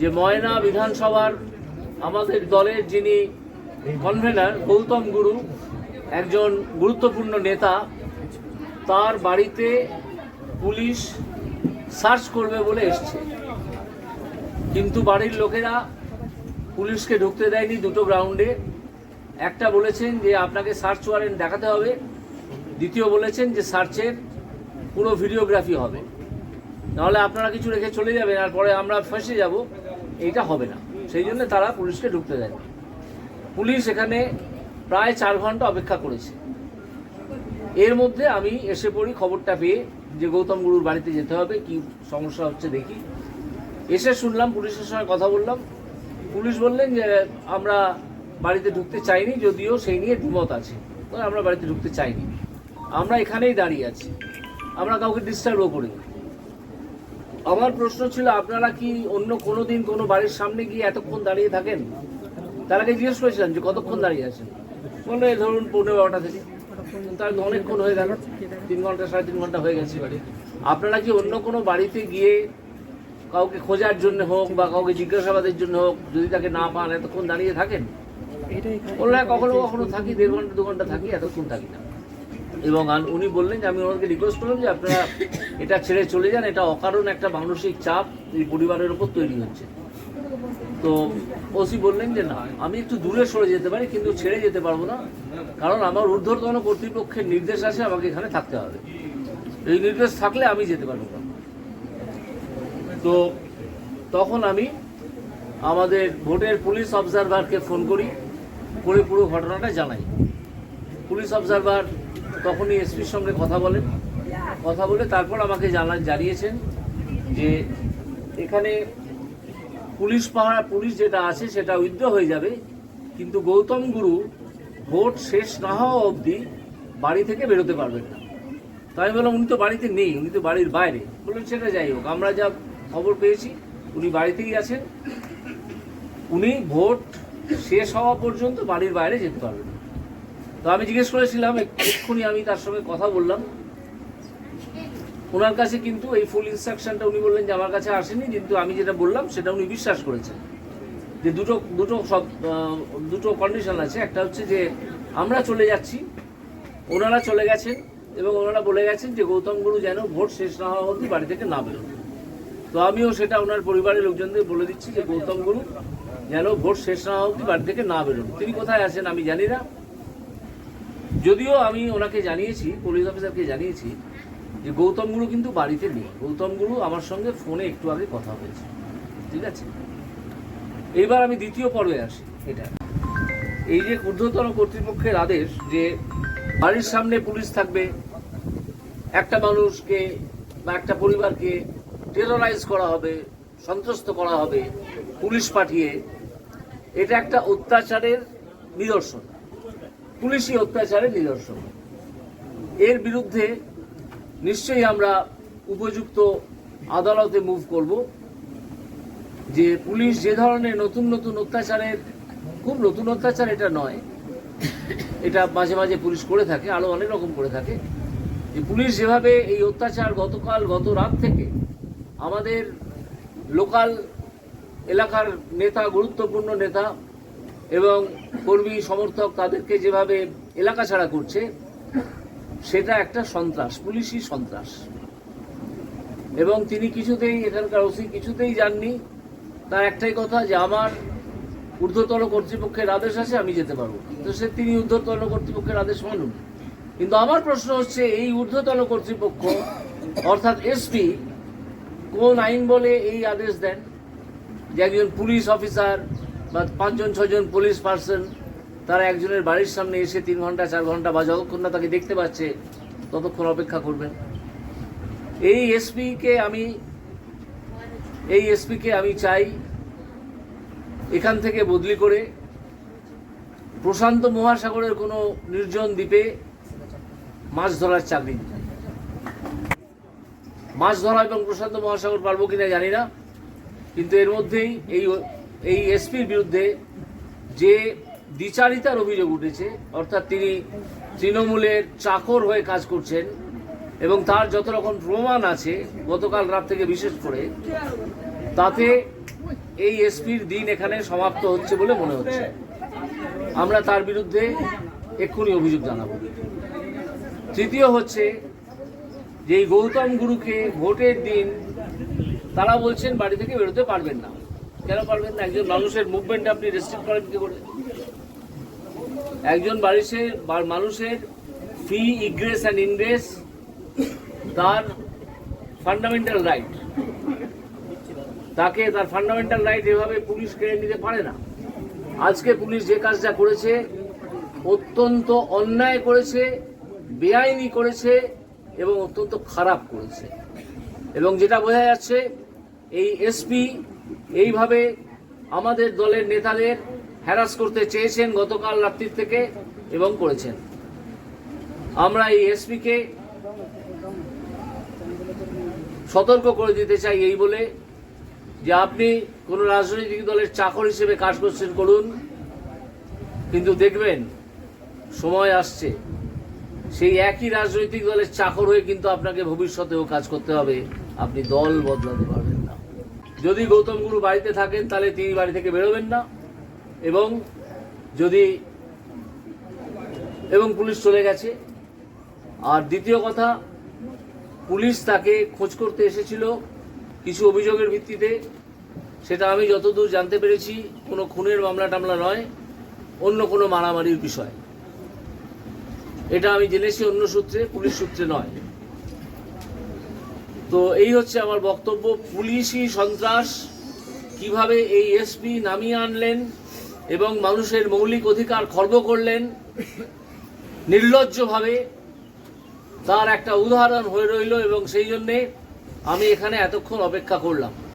যে ময়না বিধানসভার আমাদের দলের যিনি কনভেনার গৌতম গুরু, একজন গুরুত্বপূর্ণ নেতা, তার বাড়িতে পুলিশ সার্চ করবে বলে এসছে। কিন্তু বাড়ির লোকেরা পুলিশকে ঢুকতে দেয়নি দুটো গ্রাউন্ডে। একটা বলেছেন যে আপনাকে সার্চ ওয়ারেন্ট দেখাতে হবে। দ্বিতীয় বলেছেন যে সার্চের পুরো ভিডিওগ্রাফি হবে। নাহলে আপনারা কিছু রেখে চলে যাবেন আর পরে আমরা ফেসে যাব। এইটা হবে না। সেই জন্য তারা পুলিশকে ঢুকতে দেয় পুলিশ এখানে প্রায় চার ঘণ্টা অপেক্ষা করেছে। এর মধ্যে আমি এসে পড়ি, খবরটা পেয়ে যে গৌতম গুরুর বাড়িতে যেতে হবে, কি সমস্যা হচ্ছে দেখি। এসে শুনলাম, পুলিশের সঙ্গে কথা বললাম। পুলিশ বললেন যে, আমরা বাড়িতে ঢুকতে চাইনি, যদিও সেই নিয়ে দ্বিমত আছে। আমরা বাড়িতে ঢুকতে চাইনি। আমরা এখানেই দাঁড়িয়ে আছি। আমরা কাউকে ডিস্টার্বও করিনি। আমার প্রশ্ন ছিল আপনারা কি অন্য কোনো দিন কোনো বাড়ির সামনে গিয়ে এতক্ষণ দাঁড়িয়ে থাকেন? তারাকে জিজ্ঞেস করেছিলাম যে কতক্ষণ দাঁড়িয়ে আছেন? বলল এই ধরুন পনেরো বারোটা থেকে। তার অনেকক্ষণ হয়ে গেল তিন ঘণ্টা সাড়ে তিন ঘণ্টা হয়ে গেছে বাড়ি আপনারা কি অন্য কোনো বাড়িতে গিয়ে কাউকে খোঁজার জন্য হোক বা কাউকে জিজ্ঞাসাবাদের জন্য হোক যদি তাকে না পান এতক্ষণ দাঁড়িয়ে থাকেন? বলল হ্যাঁ কখনো কখনো থাকি দেড় ঘণ্টা দু ঘণ্টা থাকি এতক্ষণ থাকি না। এবং উনি বললেন যে, আমি ওনাকে রিকোয়েস্ট করলাম যে, আপনারা এটা ছেড়ে চলে যান, এটা অকারণ একটা মানসিক চাপ এই পরিবারের উপর তৈরি হচ্ছে। তো ওসি বললেন যে, না, আমি একটু দূরে সরে যেতে পারি, কিন্তু ছেড়ে যেতে পারব না। কারণ আমার ঊর্ধ্বতন কর্তৃপক্ষের নির্দেশ আছে, আমাকে এখানে থাকতে হবে। এই নির্দেশ থাকলে আমি যেতে পারব না। তো তখন আমি আমাদের ভোটের পুলিশ অবজারভারকে ফোন করি, করে পুরো ঘটনাটা জানাই। পুলিশ অবজারভার তখনই এসপির সঙ্গে কথা বলেন। কথা বলে তারপর আমাকে জানা জানিয়েছেন যে এখানে পুলিশ পাহারা, পুলিশ যেটা আছে সেটা উইথড্র হয়ে যাবে। কিন্তু গৌতম গুরু ভোট শেষ না হওয়া অবধি বাড়ি থেকে বেরোতে পারবেন না। তাই বললাম, উনি তো বাড়িতে নেই, উনি তো বাড়ির বাইরে। বললেন, সেটা যাই হোক, আমরা যা খবর পেয়েছি, উনি বাড়িতেই আছেন। উনি ভোট শেষ হওয়া পর্যন্ত বাড়ির বাইরে যেতে পারবেন। তো আমি জিজ্ঞেস করেছিলাম এক্ষুনি আমি তার সঙ্গে কথা বললাম। ওনার কাছে কিন্তু এই ফুল ইনস্ট্রাকশনটা উনি বললেন যে আমার কাছে আসেনি, কিন্তু আমি যেটা বললাম সেটা উনি বিশ্বাস করেছেন। যে দুটো দুটো সব দুটো কন্ডিশন আছে। একটা হচ্ছে যে আমরা চলে যাচ্ছি, ওনারা চলে গেছেন এবং ওনারা বলে গেছেন যে গৌতম গুরু যেন ভোট শেষ না হওয়া অবধি বাড়ি থেকে না বেরোন। তো আমিও সেটা ওনার পরিবারের লোকজনদের বলে দিচ্ছি যে গৌতম গুরু যেন ভোট শেষ না হওয়া অবধি বাড়ি থেকে না বেরোন। তিনি কোথায় আছেন আমি জানি না। যদিও আমি ওনাকে জানিয়েছি, পুলিশ অফিসারকে জানিয়েছি যে গৌতম গুরু কিন্তু বাড়িতে নেই। গৌতম গুরু আমার সঙ্গে ফোনে একটু আগে কথা হয়েছে। ঠিক আছে? এইবার আমি দ্বিতীয় পর্বে আসি। এটা। এই যে ঊর্ধ্বতন কর্তৃপক্ষের আদেশ যে বাড়ির সামনে পুলিশ থাকবে, একটা মানুষকে বা একটা পরিবারকে টেরোরাইজ করা হবে, সন্ত্রস্ত করা হবে, পুলিশ পাঠিয়ে, এটা একটা অত্যাচারের নিদর্শন। পুলিশি অত্যাচারের নিদর্শন। এর বিরুদ্ধে নিশ্চয়ই আমরা উপযুক্ত আদালতে মুভ করব যে পুলিশ যে ধরনের নতুন নতুন অত্যাচারের, খুব নতুন অত্যাচার এটা নয়, এটা মাঝে মাঝে পুলিশ করে থাকে আরও অনেক রকম করে থাকে। যে পুলিশ যেভাবে এই অত্যাচার গতকাল, গত রাত থেকে আমাদের লোকাল এলাকার নেতা, গুরুত্বপূর্ণ নেতা এবং কর্মী সমর্থক তাদেরকে যেভাবে এলাকা ছাড়া করছে, সেটা একটা সন্ত্রাস, পুলিশি সন্ত্রাস। এবং তিনি কিছুতেই, এখানকার ওসি কিছুতেই যাননি। তার একটাই কথা যে আমার ঊর্ধ্বতন কর্তৃপক্ষের আদেশ আছে, আমি যেতে পারব। তো সে তিনি ঊর্ধ্বতন কর্তৃপক্ষের আদেশ মানুন। কিন্তু আমার প্রশ্ন হচ্ছে, এই ঊর্ধ্বতন কর্তৃপক্ষ, অর্থাৎ এসপি, কোন আইন বলে এই আদেশ দেন? যে একজন পুলিশ অফিসার বা পাঁচজন ছজন পুলিশ পার্সন তারা একজনের বাড়ির সামনে এসে তিন ঘণ্টা, চার ঘণ্টা বা যতক্ষণ না তাকে দেখতে পাচ্ছে, ততক্ষণ অপেক্ষা করবেন। এই এসপিকে আমি, এই এসপিকে আমি চাই এখান থেকে বদলি করে প্রশান্ত মহাসাগরের কোনো নির্জন দ্বীপে মাছ ধরার চাকরি। মাছ ধরা এবং প্রশান্ত মহাসাগর পারব কিনা জানি না, কিন্তু এর মধ্যেই এই এই এসপির বিরুদ্ধে যে দ্বিচারিতার অভিযোগ উঠেছে, অর্থাৎ তিনি তৃণমূলের চাকর হয়ে কাজ করছেন এবং তার যত রকম প্রমাণ আছে গতকাল রাত থেকে বিশেষ করে, তাতে এই এসপির দিন এখানে সমাপ্ত হচ্ছে বলে মনে হচ্ছে। আমরা তার বিরুদ্ধে এক্ষুনি অভিযোগ জানাব। তৃতীয় হচ্ছে যে এই গৌতম গুরুকে ভোটের দিন তারা বলছেন বাড়ি থেকে বেরোতে পারবেন না। কেন পারবেন না? একজন মানুষের মুভমেন্ট আপনি রেস্ট্রিক্ট করেন কি করে? একজন বাড়ির মানুষের ফ্রি ইগ্রেস অ্যান্ড ইনগ্রেস তার ফান্ডামেন্টাল রাইট তাকে তার ফান্ডামেন্টাল রাইট এভাবে পুলিশ কেড়ে নিতে পারে না। আজকে পুলিশ যে কাজটা করেছে, অত্যন্ত অন্যায় করেছে, বেআইনি করেছে এবং অত্যন্ত খারাপ করেছে। এবং যেটা বোঝা যাচ্ছে, এই এসপি এইভাবে আমাদের দলের নেতাদের হ্যারাস করতে চেয়েছেন গতকাল রাত্রির থেকে এবং করেছেন। আমরা এই এসপিকে সতর্ক করে দিতে চাই এই বলে যে আপনি কোনো রাজনৈতিক দলের চাকর হিসেবে কাজ করছেন, করুন। কিন্তু দেখবেন, সময় আসছে। সেই একই রাজনৈতিক দলের চাকর হয়ে কিন্তু আপনাকে ভবিষ্যতেও কাজ করতে হবে। আপনি দল বদলাতে পারবেন। যদি গৌতম গুরু বাড়িতে থাকেন, তাহলে তিনি বাড়ি থেকে বেরোবেন না। এবং যদি এবং পুলিশ চলে গেছে। আর দ্বিতীয় কথা, পুলিশ তাকে খোঁজ করতে এসেছিল কিছু অভিযোগের ভিত্তিতে। সেটা আমি যতদূর জানতে পেরেছি, কোনো খুনের মামলা টামলা নয়, অন্য কোনো মারামারির বিষয়। এটা আমি জেনেছি অন্য সূত্রে, পুলিশ সূত্রে নয়। তো এই হচ্ছে আমার বক্তব্য। পুলিশি সন্ত্রাস, কীভাবে এই এসপি নামিয়ে আনলেন এবং মানুষের মৌলিক অধিকার খর্ব করলেন নির্লজ্জভাবে, তার একটা উদাহরণ হয়ে রইল এবং সেই জন্যে আমি এখানে এতক্ষণ অপেক্ষা করলাম।